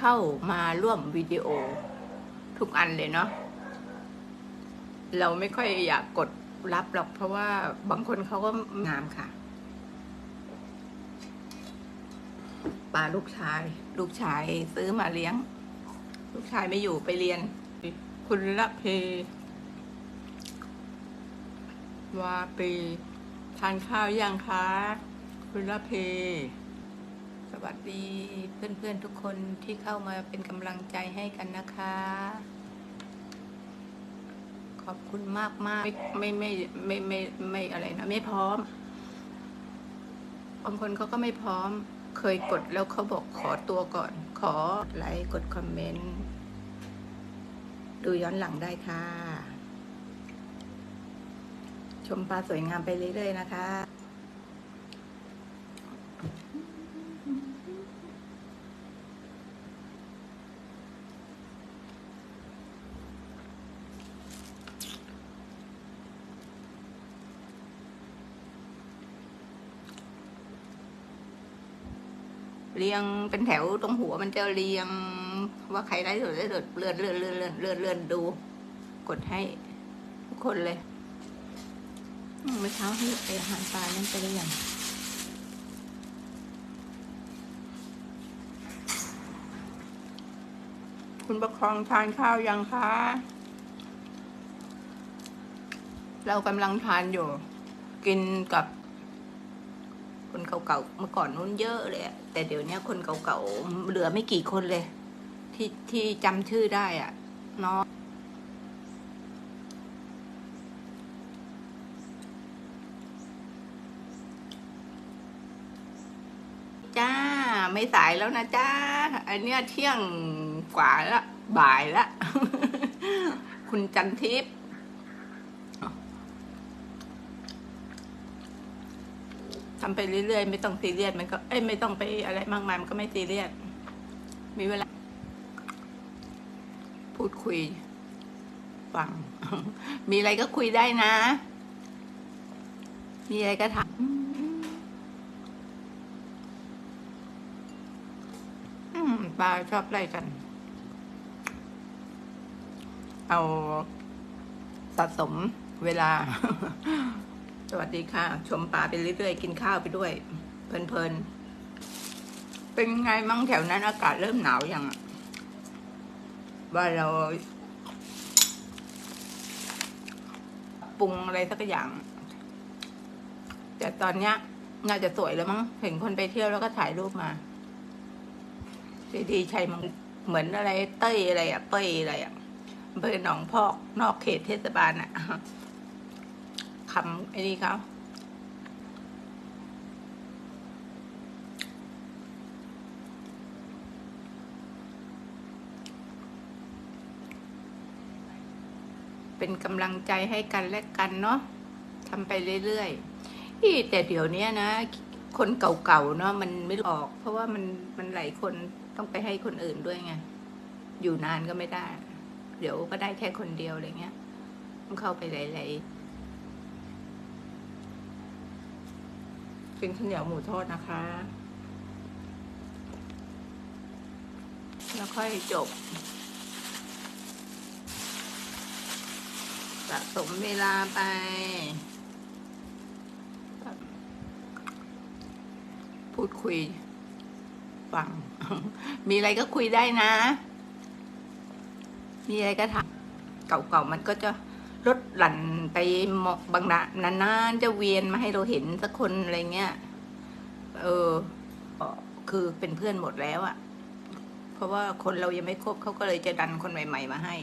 เข้ามาร่วมวิดีโอ ทุกอันเลยเนาะเราไม่ค่อยอยากกดรับหรอกเพราะว่าบางคนเขาก็งามค่ะปลาลูกชาย ลูกชายซื้อมาเลี้ยง ลูกชายไม่อยู่ไปเรียน คุณละเพวาปีทานข้าวยังคะ คุณละเพ สวัสดีเพื่อนๆทุกคนที่เข้ามาเป็นกำลังใจให้กันนะคะ ขอบคุณมากมากๆไม่ไม่ไม่ไม่ไม่ไม่อะไรนะไม่พร้อมบางคนเขาก็ไม่พร้อม เคยกดแล้วเขาบอกขอตัวก่อน ขอไลค์กดคอมเมนต์ดูย้อนหลังได้ค่ะ ชมปลาสวยงามไปเรื่อยๆนะคะ เรียงเป็นแถวตรงหัวมันจะเรียงว่าใครได้สุดได้สุดเลื่อนเลื่อนเลื่อนเลื่อนเลื่อนเลื่อนดู กดให้ทุกคนเลยเมื่อเช้าให้ไออาหารปลานั่นไปได้ยังคุณประคองทานข้าวยังคะ เรากำลังทานอยู่ กินกับ คนเก่าๆเมื่อก่อนนู้นเยอะเลยแต่เดี๋ยวนี้คนเก่าๆเหลือไม่กี่คนเลย ที่ที่จำชื่อได้อะเนาะจ้า ไม่สายแล้วนะจ้า อันเนี้ยเที่ยงกว่าละบ่ายละ คุณจันทิพย์ ทำไปเรื่อยๆ ไม่ต้องซีเรียสมันก็เอ้ยไม่ต้องไปอะไรมากมายมันก็ไม่ซีเรียสมีเวลา พูดคุย ฟัง มีอะไรก็คุยได้นะ มีอะไรก็ถามอืมปลาชอบไล่กัน เอาสะสมเวลา สวัสดีค่ะ ชมปลาไปเรื่อยๆ กินข้าวไปด้วย เพลินๆ เป็นไงมั่งแถวนั้นอากาศเริ่มหนาวยังว่าเราปรุงอะไรสักอย่าง แต่ตอนเนี้ยน่าจะสวยแล้วมั้งเห็นคนไปเที่ยวแล้วก็ถ่ายรูปมาดีๆชัยมังเหมือนอะไรเต้ยอะไรอะเต้ยอะไรอะอำเภอหนองพอก นอกเขตเทศบาลอะ คำไอ้นี่เขาเป็นกำลังใจให้กันและกันเนาะทำไปเรื่อยๆอีแต่เดี๋ยวนี้นะ คนเก่าๆเนาะมันไม่ออก เพราะว่ามันมันหลายคนต้องไปให้คนอื่นด้วยไงอยู่นานก็ไม่ได้ เดี๋ยวก็ได้แค่คนเดียวอะไรเงี้ยต้องเข้าไปหลายๆ เป็นข้าวเหนียวหมูทอดนะคะ แล้วค่อยจบ สะสมเวลาไปพูดคุย ฟัง มีอะไรก็คุยได้นะ มีอะไรก็ถามเก่าๆมันก็จะ ลดหลั่นไปมองบางนานานๆจะเวียนมาให้เราเห็นสักคนอะไรเงี้ย เออ คือเป็นเพื่อนหมดแล้วอะ่ะ เพราะว่าคนเรายังไม่ครบเขาก็เลยจะดันคนใหม่ ๆ มาให้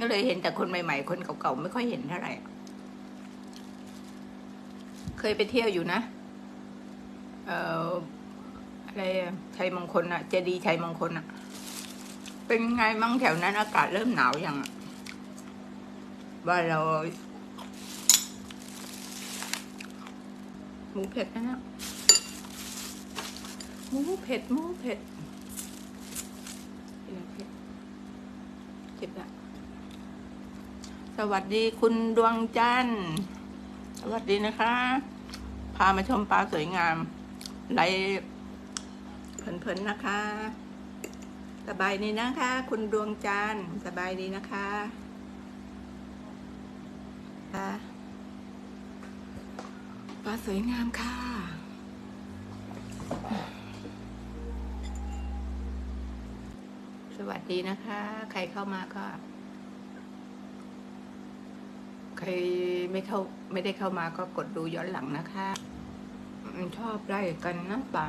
ก็เลยเห็นแต่คนใหม่ๆ คนเก่าๆไม่ค่อยเห็นเท่าไหร่ เคยไปเที่ยวอยู่นะ เอ่ออะไรชัยมงคลอะเจดียชัยมงคลอะเป็นไงมั่งแถวนั้นอากาศเริ่มหนาวยังอะ ว่าเราหมูเผ็ดนะเนี่ยหมูเผ็ดหมูเผ็ดเป็นไงเผ็ดเจ็บละสวัสดีคุณดวงจันทร์ สวัสดีนะคะ พามาชมปลาสวยงามไหลเพลินๆนะคะ สบายดีนะคะ คุณดวงจันทร์สบายดีนะคะปลา สวยงามค่ะ สวัสดีนะคะ ใครเข้ามาก็ใครไม่เข้าไม่ได้เข้ามาก็กดดูย้อนหลังนะคะอืมชอบไล่กันนะป่า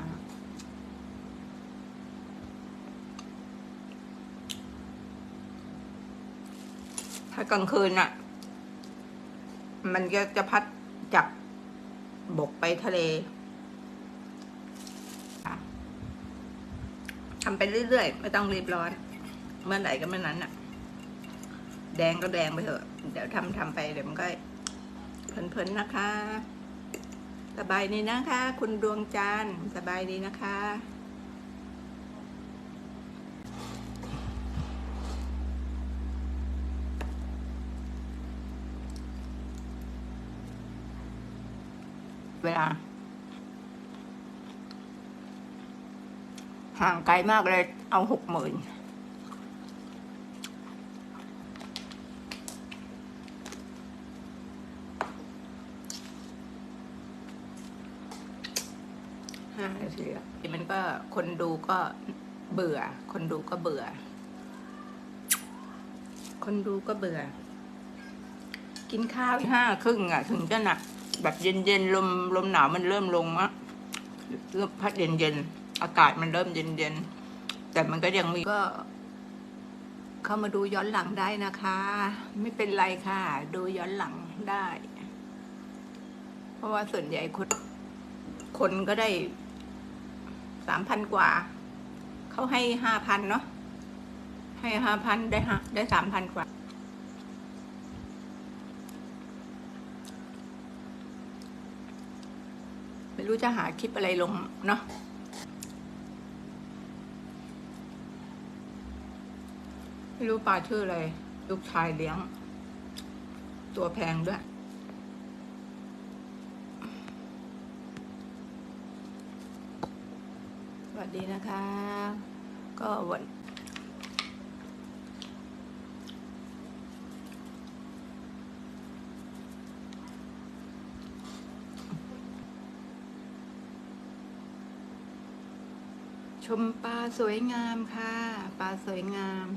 ถ้ากลางคืนน่ะมันก็จะพัดจาก บกไปทะเลทำไปเรื่อยๆ ไม่ต้องรีบร้อน เมื่อไหร่ก็เมื่อนั้นอะแดงก็แดงไปเถอะ เดี๋ยวทำทำไปเดี๋ยวมันก็เพลินๆนะคะ สบายดีนะคะ คุณดวงจันทร์สบายดีนะคะ เวลาห่างไกลมากเลย เอาหกหมื่นห้านาทีอะมันก็คนดูก็เบื่อ คนดูก็เบื่อ คนดูก็เบื่อ กินข้าวห้าครึ่งอะ ถึงจะหนัก แบบเย็นเย็นๆลมลมหนาวมันเริ่มลงมะเริ่มพัดเย็นเย็นๆอากาศมันเริ่มเย็นเย็นๆแต่มันก็ยังมีก็ เข้ามาดูย้อนหลังได้นะคะ ไม่เป็นไรค่ะ ดูย้อนหลังได้ เพราะว่าส่วนใหญ่คนคนก็ได้สามพันกว่า เขาให้ห้าพันเนาะให้ห้าพันได้ฮะได้สามพันกว่า ไม่ รู้จะหาคลิปอะไรลงเนาะไม่รู้ปลาชื่ออะไร ลูกชายเลี้ยง ตัวแพงด้วย สวัสดีนะคะ ก็วัน ชมปลาสวยงามค่ะ ปลาสวยงาม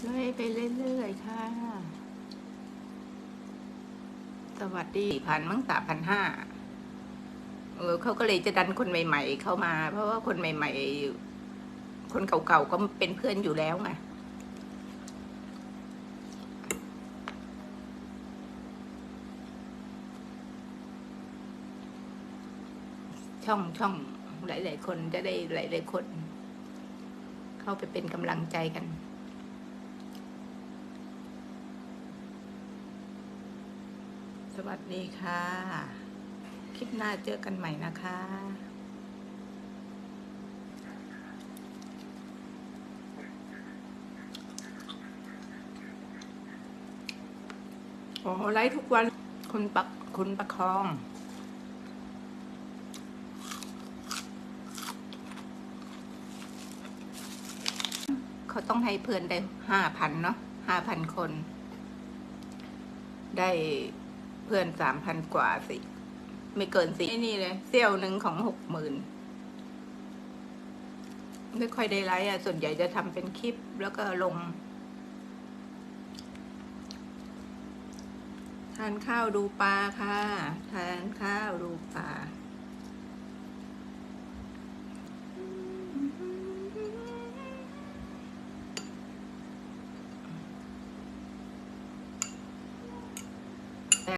เลื่อยไปเรื่อยๆค่ะ สวัสดีพันมั้งสามพันห้าเออเขาก็เลยจะดันคนใหม่ ๆ เข้ามา เพราะว่าคนใหม่ ๆ คนเก่าๆก็เป็นเพื่อนอยู่แล้วไงช่องช่องหลาย ๆ คนจะได้หลาย ๆ คน เข้าไปเป็นกำลังใจกัน ส วัสดีค่ะ คลิปหน้าเจอกันใหม่นะคะโอ้ไลฟ์ทุกวันคุณปักคุณประคองเขาต้องให้เพื่อนได้ห้าพันเนาะห้าพันคน ได้ เพื่อนสามพันกว่าสิ ไม่เกินสิไอ้นี่เลยเซี่ยวหนึ่งของหกหมื่นไม่ค่อยได้ไลฟ์อะ ส่วนใหญ่จะทำเป็นคลิปแล้วก็ลง ทานข้าวดูปลาค่ะ ทานข้าวดูปลา